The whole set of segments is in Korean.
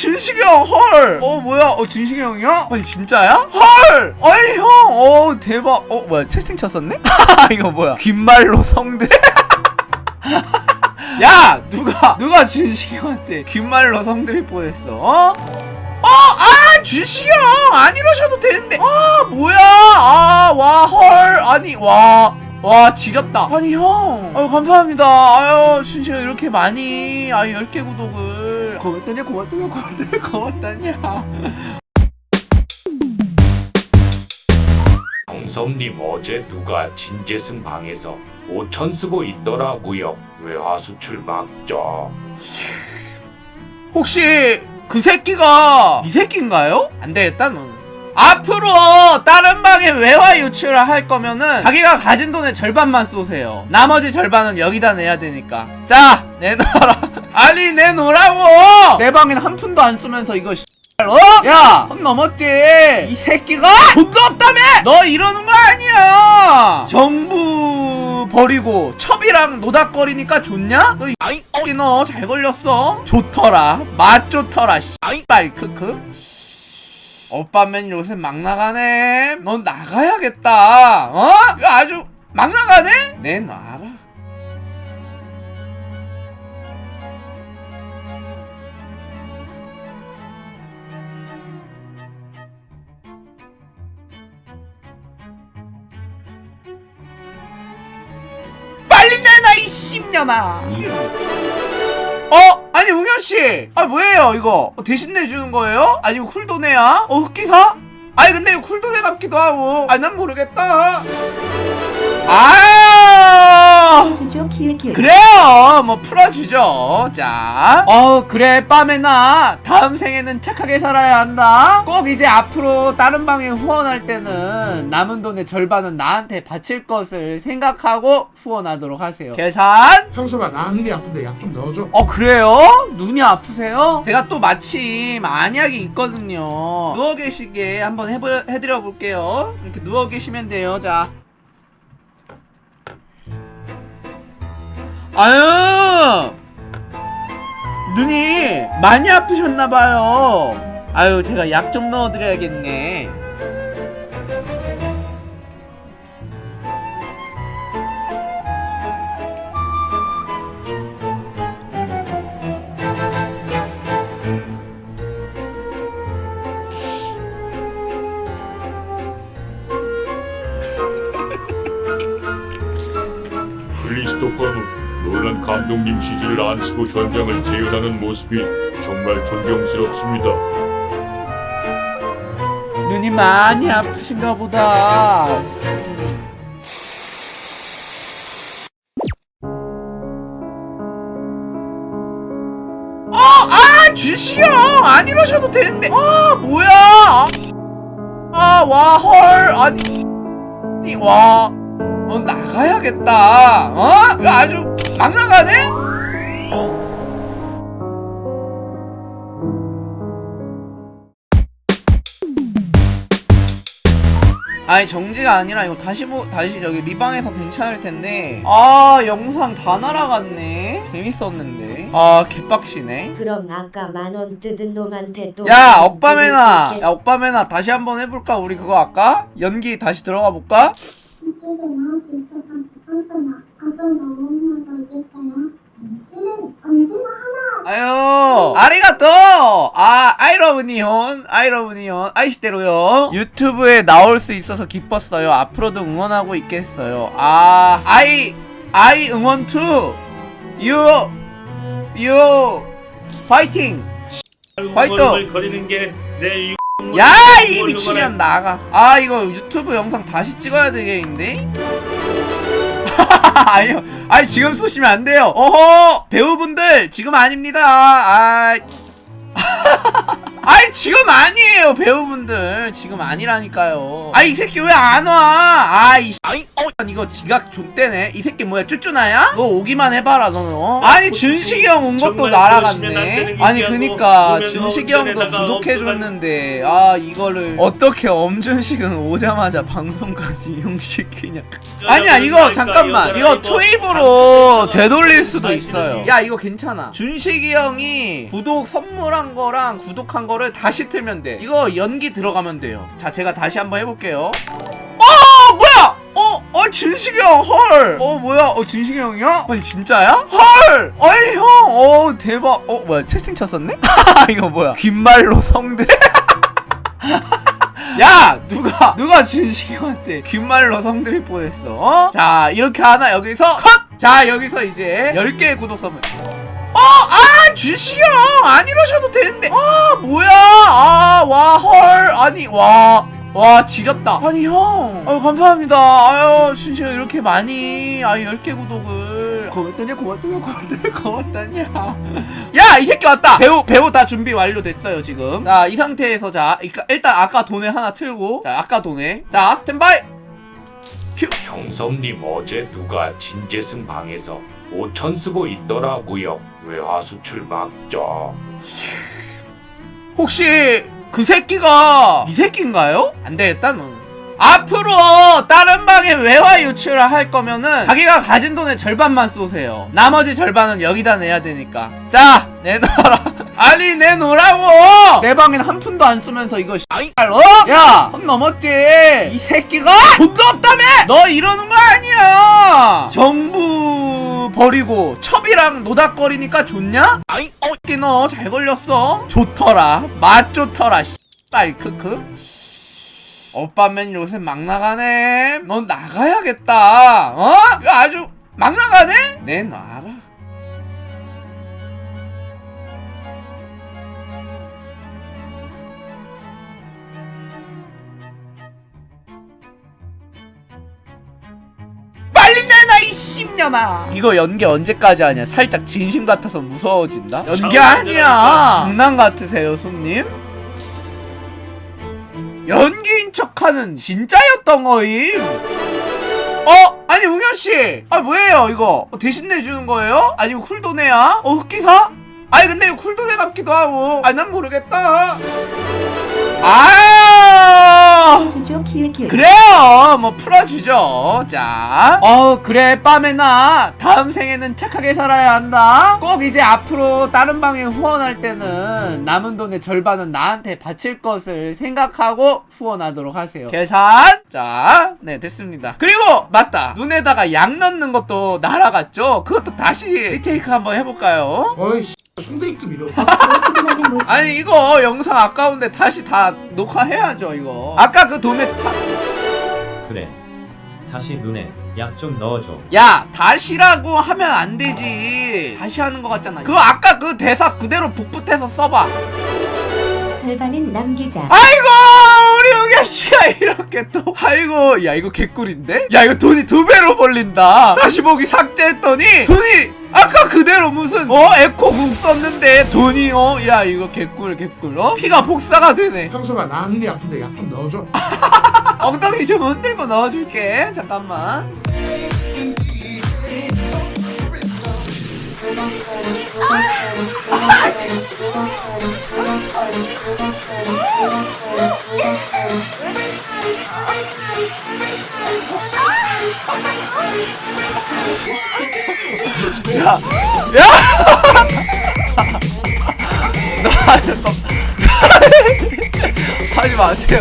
준식이 형 헐 어 뭐야 어 준식이 형이야? 아니 진짜야? 헐 아니 형어 대박 어 뭐야 채팅 쳤었네? 이거 뭐야 귓말로 성대 야 누가 누가 준식이 형한테 귓말로 성대를 보냈어 어? 어, 아, 준식이 형, 안 이러셔도 되는데. 아, 뭐야. 아, 와, 헐. 아니, 와. 와, 지렸다. 아니, 형. 아유, 감사합니다. 아유, 준식이 형 이렇게 많이. 아유, 10개 구독을. 고맙다냐, 고맙다냐, 고맙다냐, 고맙다냐. 정섭님 어제 누가 진재승 방에서 5천 쓰고 있더라고요. 외화 수출 막죠. 혹시 그 새끼가 이 새끼인가요? 안 되겠다, 너. 앞으로 다른 방에 외화 유출을 할 거면은 자기가 가진 돈의 절반만 쏘세요. 나머지 절반은 여기다 내야 되니까. 자, 내놔라. 아니, 내놓으라고! 내 방엔 한 푼도 안 쏘면서 이거 씨. 어? 야! 선 넘었지? 이 새끼가 돈도 없다며! 너 이러는 거 아니야! 정부 버리고 첩이랑 노닥거리니까 좋냐? 너 이, 이 너잘 걸렸어? 좋더라. 맛 좋더라. 씨발 크크. 오빠면 요새 막 나가네. 넌 나가야겠다. 어? 이거 아주 막 나가네? 내놔라. 이 씹년아. 어? 아니 웅현 씨. 아 뭐예요 이거? 어, 대신 내주는 거예요? 아니면 쿨도네야? 어 흑기사? 아니 근데 이거 쿨도네 같기도 하고. 아난 모르겠다. 아. 주주 키읔키읔 그래요. 뭐 풀어주죠. 자. 어 그래. 빠메나. 다음 생에는 착하게 살아야 한다. 꼭 이제 앞으로 다른 방에 후원할 때는 남은 돈의 절반은 나한테 바칠 것을 생각하고 후원하도록 하세요. 계산. 형수가 나 눈이 아픈데 약 좀 넣어줘. 어 그래요? 눈이 아프세요? 제가 또 마침 안약이 있거든요. 누워 계시게 한번 해보, 해드려 볼게요. 이렇게 누워 계시면 돼요. 자 아유! 눈이 많이 아프셨나봐요. 아유 제가 약 좀 넣어드려야겠네 감독님 CG를 안 쓰고 현장을 재현하는 모습이 정말 존경스럽습니다. 눈이 많이 아프신가 보다 어! 아! 주시형! 안 이러셔도 되는데 아 뭐야 아 와 헐 아니 와 어, 나가야겠다 어? 아주 막 나가네? 아니 정지가 아니라 이거 다시 보 다시 저기 리방에서 괜찮을 텐데. 아 영상 다 날아갔네. 재밌었는데. 아 개빡치네. 그럼 아까 만원 뜯은 놈한테 또 야 억바메나. 야 억바메나 다시 한번 해볼까? 우리 그거 아까? 연기 다시 들어가 볼까? 있어서 언제나 하나 아유 아리가또! 아 아이러브니온 아이러브니온 아이시대로요. 유튜브에 나올 수 있어서 기뻤어요. 앞으로도 응원하고 있겠어요. 아 아이 아이 응원 투 유, 유, 파이팅! 거리는 게내 야, 이 미치면 나가. 아, 이거 유튜브 영상 다시 찍어야 되겠는데? 아니요. 아니, 지금 쏘시면 안 돼요. 어허! 배우분들, 지금 아닙니다. 아. 아니 지금 아니에요 배우분들 지금 아니라니까요 아이 새끼 왜 안 와? 아이 아이 어 이거 지각 좆대네. 이 새끼 뭐야 쭈쭈나야? 너 오기만 해봐라 너는 어? 아니 준식이 형 온 것도 정말 날아갔네. 그러시면 안 되는 아니 얘기하고 그니까 보면 준식이 형도 구독해줬는데 아 이거를 어떻게 엄준식은 오자마자 방송까지 이용시키냐. 아니야 이거 잠깐만. 이거 초입으로 되돌릴 수도 있어요. 야 이거 괜찮아. 준식이 형이 구독 선물한 거랑 구독한 거를 다시 틀면 돼. 이거 연기 들어가면 돼요. 자 제가 다시 한번 해볼게요 어, 어, 준식이 형, 헐. 어, 뭐야? 어, 준식이 형이야? 아니, 진짜야? 헐! 아니, 형, 어, 대박. 어, 뭐야, 채팅 쳤었네? 이거 뭐야? 귓말로 성대? 야! 누가, 누가 준식이 형한테 귓말로 성드릴 뻔했어, 어? 자, 이렇게 하나, 여기서, 컷! 자, 여기서 이제, 10개의 구독 선물. 어, 아, 준식이 형! 안 이러셔도 되는데. 아, 뭐야? 아, 와, 헐. 아니, 와. 와 지렸다. 아니 형. 아유 감사합니다. 아유 준식이 이렇게 많이 아유 10개 구독을. 고맙다냐 고맙다냐 고맙다냐 고맙다냐. 야 이 새끼 왔다. 배우 배우 다 준비 완료됐어요 지금. 자 이 상태에서 자 이- 일단 아까 돈에 하나 틀고. 자 아까 돈에. 자 스탠바이! 형섭님 어제 누가 진재승 방에서 5천 쓰고 있더라고요. 왜 하수출 막죠? 혹시 그 새끼가 이 새끼인가요? 안 되겠다 너. 앞으로 다른 외화 유출을 할 거면은 자기가 가진 돈의 절반만 쏘세요. 나머지 절반은 여기다 내야 되니까. 자, 내놔라. 아니 내놓으라고. 내 방엔 한 푼도 안 쓰면서 이거 씨발 어? 야, 선 넘었지. 이 새끼가 돈도 없다며. 너 이러는 거 아니야. 정부 버리고 첩이랑 노닥거리니까 좋냐? 아이, 어, 이너잘 걸렸어. 좋더라. 맛 좋더라. 씨발 크크. 오빠맨 요새 막 나가네. 넌 나가야겠다. 어? 이거 아주 막 나가네? 내놔라. 빨리 내놔 이 씹년아 이거 연기 언제까지 하냐 살짝 진심 같아서 무서워진다 연기 아니야 장난 같으세요 손님 척하는 진짜였던 거임 어? 아니 웅현씨 아 뭐예요 이거 어, 대신 내주는 거예요? 아니면 쿨도네야? 어 흑기사? 아니 근데 쿨도네 같기도 하고 아니 난 모르겠다 아 주주 그래요. 뭐 풀어주죠. 자. 어 그래. 빠메나. 다음 생에는 착하게 살아야 한다. 꼭 이제 앞으로 다른 방에 후원할 때는 남은 돈의 절반은 나한테 바칠 것을 생각하고 후원하도록 하세요. 계산. 자 네 됐습니다. 그리고 맞다. 눈에다가 약 넣는 것도 날아갔죠? 그것도 다시 리테이크 한번 해볼까요? 어이씨 송대입금 이러 출근하는 모습 아니 이거 영상 아까운데 다시 다 녹화해야죠 이거. 아까 그 돈에 차... 그래. 다시 눈에 약 좀 넣어줘. 야 다시라고 하면 안 되지. 다시 하는 것 같잖아 그거. 아까 그 대사 그대로 복붙해서 써봐. 절반은 남기자. 아이고 우리 우경 씨가 이렇게 또. 아이고 야 이거 개꿀인데? 야 이거 돈이 두 배로 벌린다. 다시 보기 삭제했더니 돈이 아까 그대로 무슨 어 에코국 썼는데 돈이 어 야 이거 개꿀 개꿀 어? 피가 복사가 되네. 형섭아 나 한리 아픈데 약 좀 넣어줘. 엉덩이 좀 흔들고 넣어줄게. 잠깐만 야! 야! 나 잠깐 하지 마세요.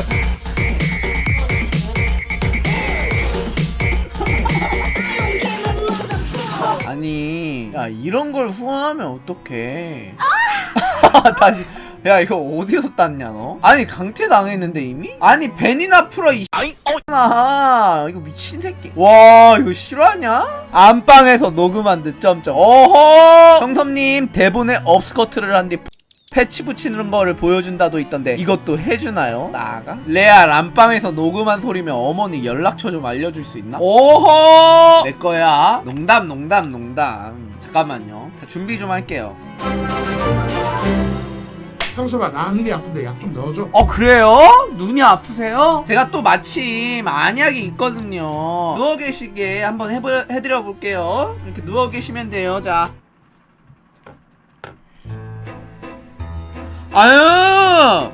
아니, 야 이런 걸 후원하면 어떡해? 다시. 야 이거 어디서 땄냐 너? 아니 강퇴 당했는데 이미? 아니 벤이나 풀어 이나 이거 미친 새끼 와 이거 실화냐? 안방에서 녹음한 듯 점점 어허 형섭님 대본에 업스커트를 한 뒤 패치 붙이는 거를 보여준다도 있던데 이것도 해주나요? 나가? 레알 안방에서 녹음한 소리면 어머니 연락처 좀 알려줄 수 있나? 오호 내 거야 농담 농담 농담 잠깐만요 자 준비 좀 할게요 형서봐 나 눈이 아픈데 약 좀 넣어줘. 어 그래요? 눈이 아프세요? 제가 또 마침 안약이 있거든요. 누워 계시게 한번 해보, 해드려 볼게요. 이렇게 누워 계시면 돼요. 자. 아유!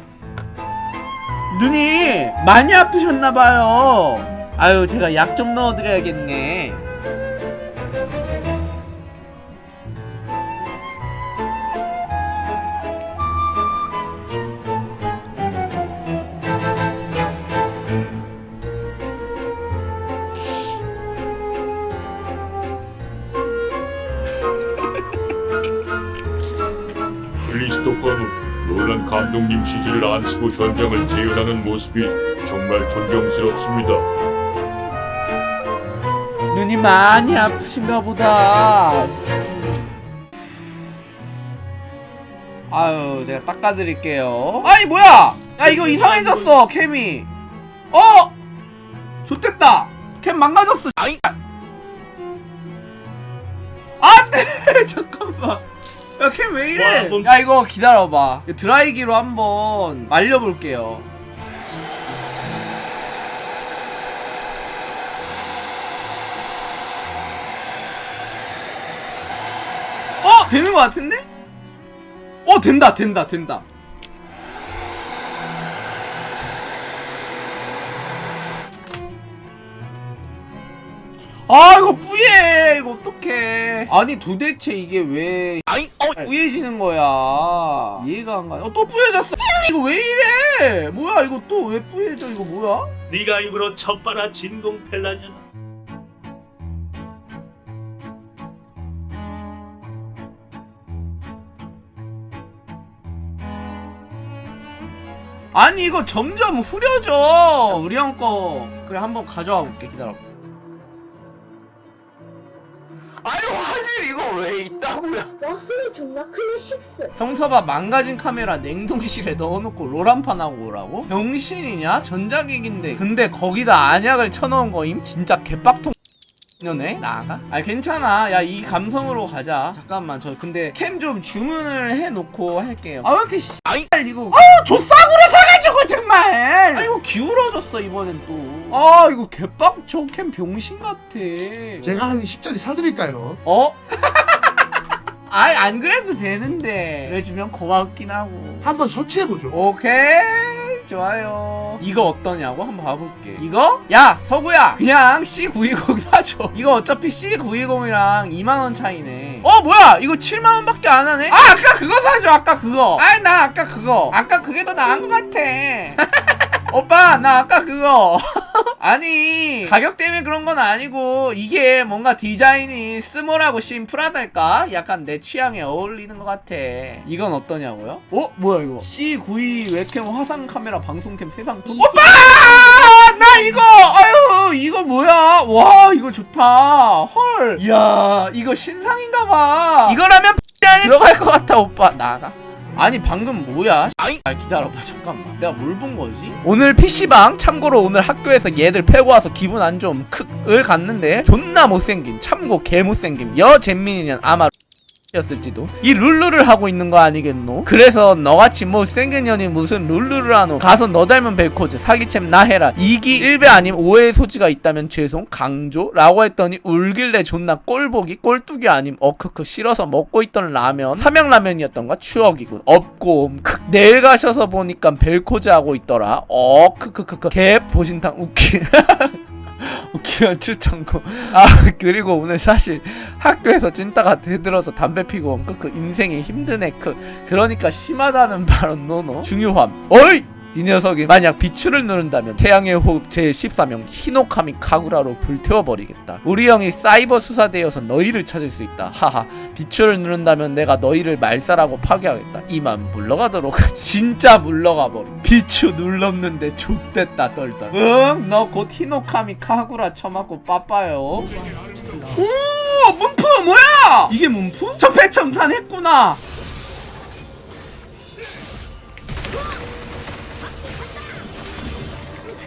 눈이 많이 아프셨나봐요. 아유 제가 약 좀 넣어드려야겠네 감독님 CG를 안 쓰고 현장을 재현하는 모습이 정말 존경스럽습니다. 눈이 많이 아프신가 보다. 아유, 제가 닦아드릴게요. 아니, 뭐야! 야, 이거 이상해졌어, 캠이. 어! 좋됐다! 캠 망가졌어, 아이! 안 돼! 잠깐만. 야, 캠왜 이래? 와, 뭔- 야, 이거 기다려봐. 이거 드라이기로 한번 말려볼게요. 어! 되는 것 같은데? 어 된다 된다 된다 아 이거 뿌예 이거 어떡해. 아니 도대체 이게 왜 아니 어. 뿌예지는 거야? 이해가 안 가네. 어, 또 뿌예졌어. 이거 왜 이래? 뭐야 이거 또 왜 뿌예져? 이거 뭐야? 네가 입으로 첫바라 진공 펠라냐나 아니 이거 점점 흐려져. 우리 형거. 그래 한번 가져와 볼게. 기다려 왜 있다고요 와플이 존나 클래식스 형서봐 망가진 카메라 냉동실에 넣어놓고 롤한판 하고 오라고? 병신이냐? 전자기기인데 근데 거기다 안약을 쳐넣은 거임? 진짜 개빡통 년에 나가? 아 괜찮아 야 이 감성으로 가자 잠깐만 저 근데 캠 좀 주문을 해놓고 할게요 아 왜 이렇게 씨 이거 아 조싸구려 사가지고 정말 아 이거 기울어졌어 이번엔 또아 이거 개빡쳐 캠 병신 같아 제가 한 10짜리 사드릴까요? 어? 아이 안 그래도 되는데. 그래주면 고맙긴 하고. 한번 서치해보죠. 오케이. 좋아요. 이거 어떠냐고 한번 봐볼게. 이거? 야 서구야. 그냥 C920 사줘. 이거 어차피 C920이랑 2만원 차이네. 어 뭐야? 이거 7만원 밖에 안 하네? 아 아까 그거 사줘 아까 그거. 아이 나 아까 그거. 아까 그게 더 나은 것 같아 오빠 나 아까 그거. 아니 가격 때문에 그런 건 아니고 이게 뭔가 디자인이 스몰하고 심플하달까? 약간 내 취향에 어울리는 것 같아. 이건 어떠냐고요? 어? 뭐야 이거? C92 웹캠 화상 카메라 방송캠 세상 톱. 오빠! 나 이거! 아유 이거 뭐야? 와 이거 좋다. 헐. 이야 이거 신상인가봐. 이거라면 안에 들어갈 것 같아 오빠. 나가 아니 방금 뭐야? 아 기다려봐 잠깐만 내가 뭘 본 거지? 오늘 PC방 참고로 오늘 학교에서 얘들 패고 와서 기분 안 좋음 크을 갔는데 존나 못생긴 참고 개 못생김 여 잼민이는 아마 였을지도. 이 룰루를 하고 있는 거 아니겠노? 그래서 너같이 못생긴 년이 무슨 룰루를 하노? 가서 너 닮은 벨코즈 사기챔 나 해라. 이기 1배 아님 오해의 소지가 있다면 죄송 강조? 라고 했더니 울길래 존나 꼴보기 꼴뚜기 아님 어크크 싫어서 먹고 있던 라면 삼양라면이었던가 추억이군. 없고 크 내일 가셔서 보니까 벨코즈 하고 있더라. 어크크크크. 개 보신탕 웃기. 웃 기면 추천고. 아. 그리고 오늘 사실 학교에서 찐따가 대들어서 담배 피고 그 인생이 힘든 애크 그러니까 심하다는 발언 노노. 중요함. 어이 이 녀석이 만약 비추를 누른다면 태양의 호흡 제14명 히노카미 카구라로 불태워버리겠다. 우리 형이 사이버 수사대여서 너희를 찾을 수 있다. 하하 비추를 누른다면 내가 너희를 말살하고 파괴하겠다. 이만 물러가도록 하지. 진짜 물러가 버리 비추 눌렀는데 좆됐다 떨떨 응너 곧 히노카미 카구라 쳐맞고 빠빠요. 오 문프 뭐야? 이게 문프? 저 배청산 했구나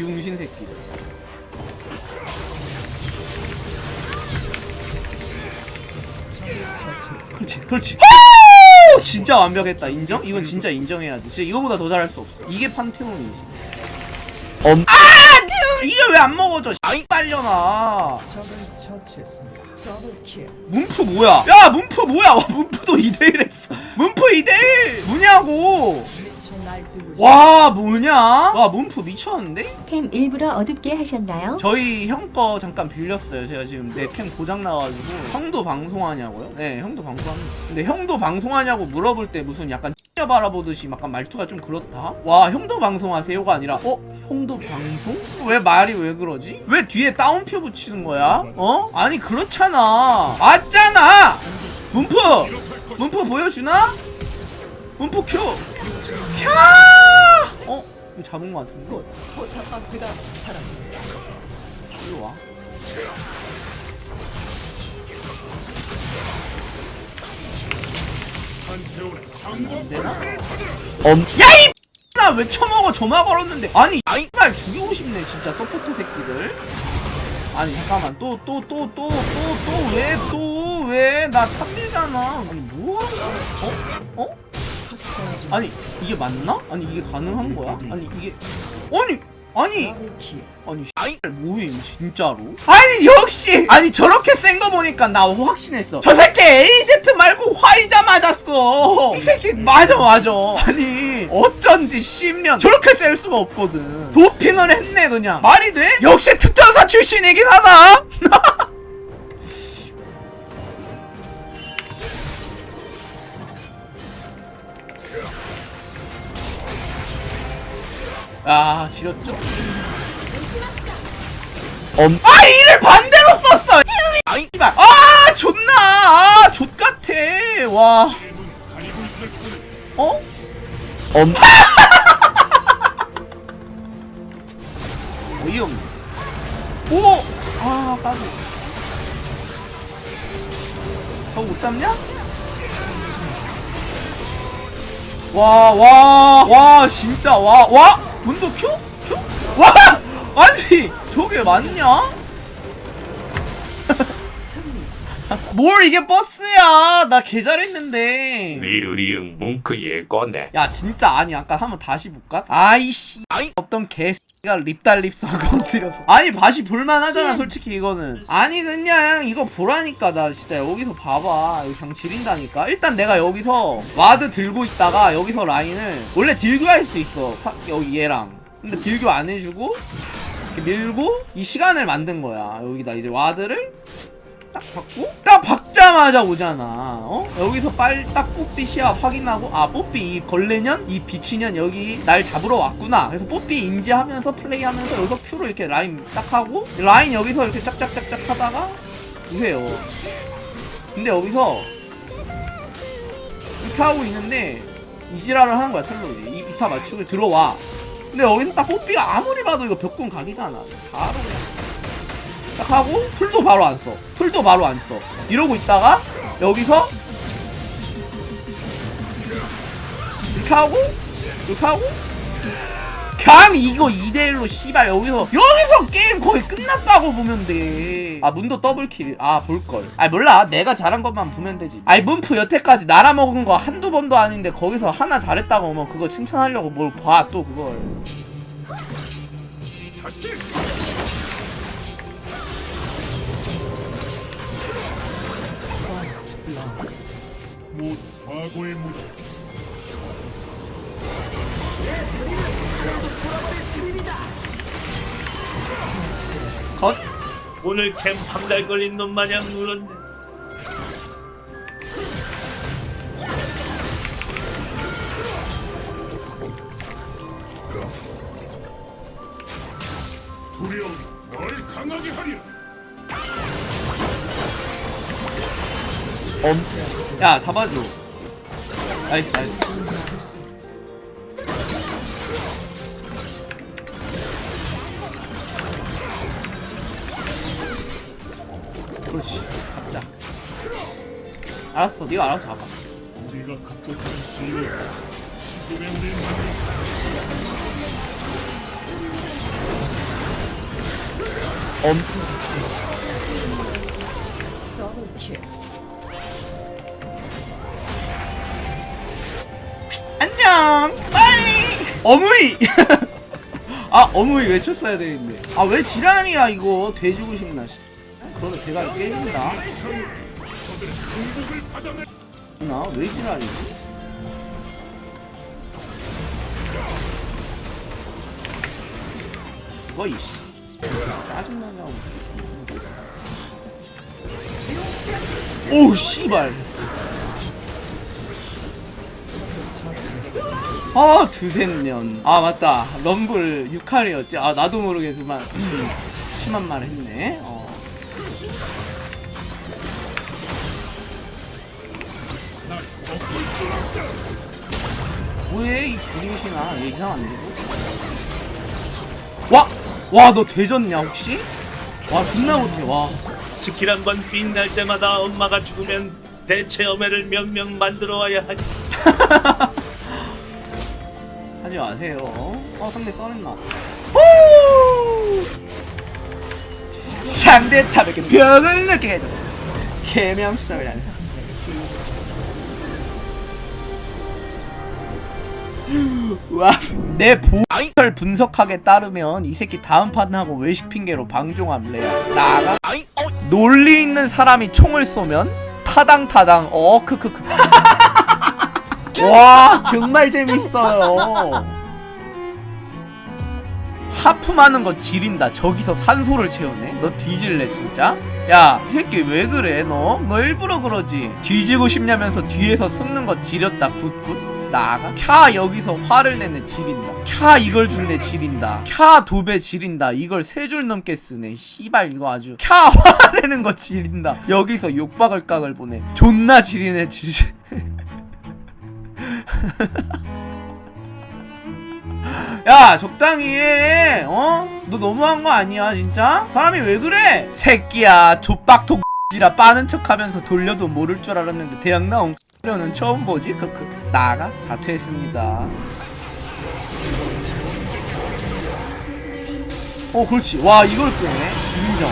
비웅신 새끼. 그렇지, 그렇지. 오! 진짜 진짜 완벽했다. 인정? 이건 진짜 인정해야 돼 진짜 이거보다 더 잘할 수 없어. 이게 판테온이지. 엄 아! 이게 왜 안 먹어져 아이 빨려나 문프 뭐야? 야 문프 뭐야? 와 문프도 2대1 했어. 문프 2대1 뭐냐고 와 뭐냐 와 문프 미쳤는데? 캠 일부러 어둡게 하셨나요? 저희 형 거 잠깐 빌렸어요. 제가 지금 내 캠 고장 나가지고 형도 방송하냐고요? 네, 형도 방송합니다. 근데 형도 방송하냐고 물어볼 때 무슨 약간 찌 바라보듯이 약간 말투가 좀 그렇다. 와, 형도 방송하세요가 아니라 어, 형도 방송? 왜 말이 왜 그러지? 왜 뒤에 따옴표 붙이는 거야? 어? 아니 그렇잖아. 맞잖아. 문프, 문프 보여주나? 문프 큐. 캬! 어? 이거 잡은 거 같은데? 이리 와. 안 되나? 엄. 야 이. 나왜 처먹어 점화 걸었는데 아니 아이발 죽이고 싶네 진짜 서포터 새끼들 아니 잠깐만 또 또 또 또 또 또 왜 또 왜 나 탑이잖아 아니 뭐야 어? 어? 아니 이게 맞나? 아니 이게 가능한 거야? 아니 이게 아니 아니! 아니 씨발 뭐임 진짜로? 아니 역시! 아니 저렇게 센 거 보니까 나 확신했어. 저 새끼 AZ 말고 화이자 맞았어. 이 새끼 맞아 맞아. 아니. 어쩐지 10년 저렇게 셀 수가 없거든. 도핑을 했네 그냥. 말이 돼? 역시 특전사 출신이긴 하다 아 지렸죠? 엄. 아 이를 반대로 썼어. 아이발. 아 존나. 아 좆같아. 와. 어? 엄. 어이없네. 오. 아 까비. 저못 잡냐? 와, 와, 와, 진짜, 와, 와! 분도 큐? 큐? 와! 아니, 저게 맞냐? 뭘 이게 버스야! 나 개 잘했는데. 리으리응 뭉크 예꺼네 야, 진짜 아니, 아까 한번 다시 볼까? 아이씨. 아이, 어떤 개씨가 립달립 써 건드려서. 아니, 다시 볼만하잖아, 솔직히 이거는. 아니, 그냥 이거 보라니까. 나 진짜 여기서 봐봐. 이거 그냥 지린다니까. 일단 내가 여기서 와드 들고 있다가 여기서 라인을 원래 딜교 할 수 있어. 파- 여기 얘랑. 근데 딜교 안 해주고 이렇게 밀고 이 시간을 만든 거야. 여기다 이제 와드를 딱 받고? 딱 박자마자 오잖아. 어? 여기서 빨리 딱 뽀삐 시야 확인하고 아 뽀삐 이 걸레년? 이 비치년? 여기 날 잡으러 왔구나. 그래서 뽀삐 인지하면서 플레이하면서 여기서 큐로 이렇게 라인 딱 하고 라인 여기서 이렇게 짝짝짝짝 하다가 보세요. 근데 여기서 이렇게 하고 있는데 이지랄을 하는 거야 텔로이. 이 비타 맞추고 들어와. 근데 여기서 딱 뽀삐가 아무리 봐도 이거 벽공 각이잖아. 바로 그냥 딱 하고 풀도 바로 안 써. 풀도 바로 안 써. 이러고 있다가 여기서 이렇게 하고 이렇게 하고 그냥 이거 2대1로 씨발 여기서 여기서 게임 거의 끝났다고 보면 돼. 아 문도 더블킬. 아 볼걸. 아 몰라. 내가 잘한 것만 보면 되지. 아이 문프 여태까지 날아먹은 거 한두 번도 아닌데 거기서 하나 잘했다고 하면 그거 칭찬하려고 뭘 봐 또 그걸. 컷. 오늘 캠 한 달 걸린 놈 마냥 울었네. 야 잡아줘 나이스 나이스. 그렇지 잡자. 알았어 네가 알아서 잡아 어무이. 아 어무이 외쳤어야 되겠네 아왜 지랄이야 이거. 돼지고 싶나. 씨. 그러다 대가리 깨진다. 나왜 지랄이지 죽어 이씨. 짜증나냐고 오우 씨발 아 두센년 아 맞다 럼블 6할이었지 아 나도 모르게 그만 음, 심한 말 했네 어. 뭐해 이 구리신아 얘 이상한데 와! 와 너 되졌냐 혹시? 와 존나 못해 와 스킬 한 번 빛날 때마다 엄마가 죽으면 대체 어매를 몇 명 만들어 와야 하지. 하지 마세요. 어, 상대 써냈나? 후! 상대 탑에게 벽을 느끼게 해줘. 개명성을 안 와, 내 보를 분석하게 따르면 이 새끼 다음 판 하고 외식 핑계로 방종함 레야. 나가. 논리 있는 사람이 총을 쏘면 타당 타당 어 크크크. 와 정말 재밌어요. 하품하는 거 지린다. 저기서 산소를 채우네. 너 뒤질래 진짜? 야, 이 새끼 왜 그래 너? 너 일부러 그러지. 뒤지고 싶냐면서 뒤에서 쏟는 거 지렸다. 굿굿. 나가. 캬 여기서 화를 내네 지린다. 캬 이걸 줄래 지린다. 캬 도배 지린다. 이걸 세 줄 넘게 쓰네. 씨발 이거 아주. 캬 화내는 거 지린다. 여기서 욕박을 깍을 보내. 존나 지리네 지. 야 적당히 해 어? 너 너무한 거 아니야 진짜? 사람이 왜 그래? 새끼야 족박톡 지라 빠는 척하면서 돌려도 모를 줄 알았는데 대학 나온 려는 처음 보지? 크크 나가 자퇴했습니다 어 그렇지 와 이걸 끄네 인정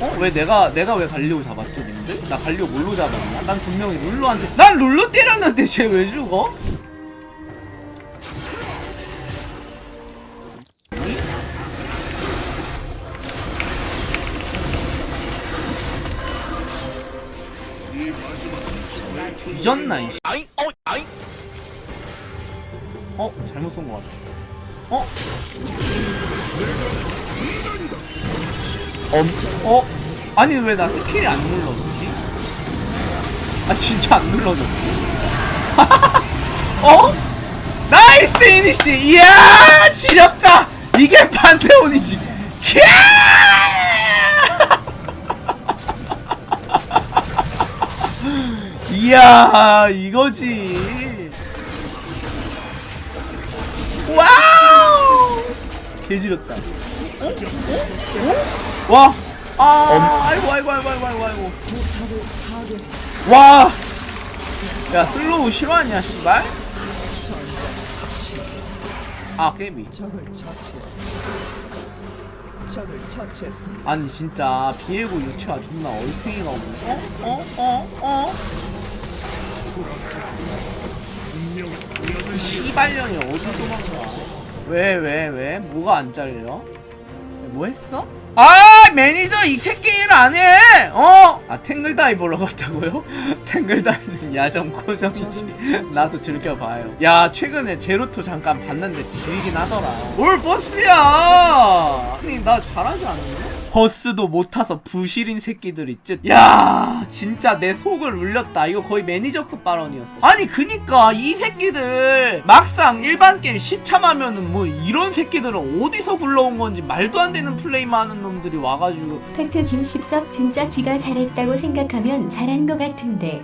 어? 왜 내가 내가 왜 갈리오 잡았죠 님들? 나 갈리오 뭘로 잡았나? 난 분명히 룰루한테 난 룰루 때렸는데 쟤 왜 죽어? 뒤졌나 이씨 어? 잘못 쏜 것 같아 어? 엄? 어? 아니 왜 나 스킬이 안 눌러졌지? 아 진짜 안 눌러졌지? 어? 나이스 이니시 이야 지렸다 이게 판테온이지 캬! 이야 이거지 와우 개지렸다 어? 어? 와 아, 아이고 아이고 아이고 아이고 아이고 아이고 와 야, 슬로우 실화냐, 씨발? 아, 게임이. 아니, 진짜, 비에고 유치가 존나 얼탱이가 오네. 어? 어? 어? 어? 씨발년이 어디 도망가? 왜, 왜, 왜? 뭐가 안 잘려? 뭐 했어? 아 매니저 이 새끼 일 안 해! 어? 아 탱글 다이버로 갔다고요? 탱글 다이는 야전 고정이지 나도 즐겨봐요 야 최근에 제로투 잠깐 봤는데 지리긴 하더라 뭘 버스야 아니 나 잘하지 않았냐? 버스도 못 타서 부실인 새끼들 있지? 야 진짜 내 속을 울렸다. 이거 거의 매니저급 발언이었어. 아니 그니까 이 새끼들 막상 일반 게임 시참하면은 뭐 이런 새끼들은 어디서 굴러온 건지 말도 안 되는 플레이만 하는 놈들이 와가지고. 팩트 김십석 진짜 지가 잘했다고 생각하면 잘한 거 같은데.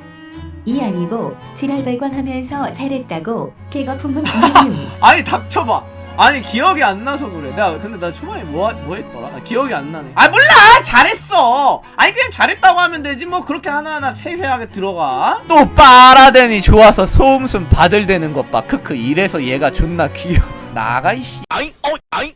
이 아니고 지랄발광하면서 잘했다고 개거품은 음 아니 닥쳐봐 아니 기억이 안 나서 그래. 내가 근데 나 초반에 뭐, 뭐 했더라? 나 기억이 안 나네. 아 몰라! 잘했어! 아니 그냥 잘했다고 하면 되지. 뭐 그렇게 하나하나 세세하게 들어가. 또 빨아대니 좋아서 소음순 바들대는 것 봐. 크크 이래서 얘가 존나 귀여워. 나가 이씨. 아이 어 아이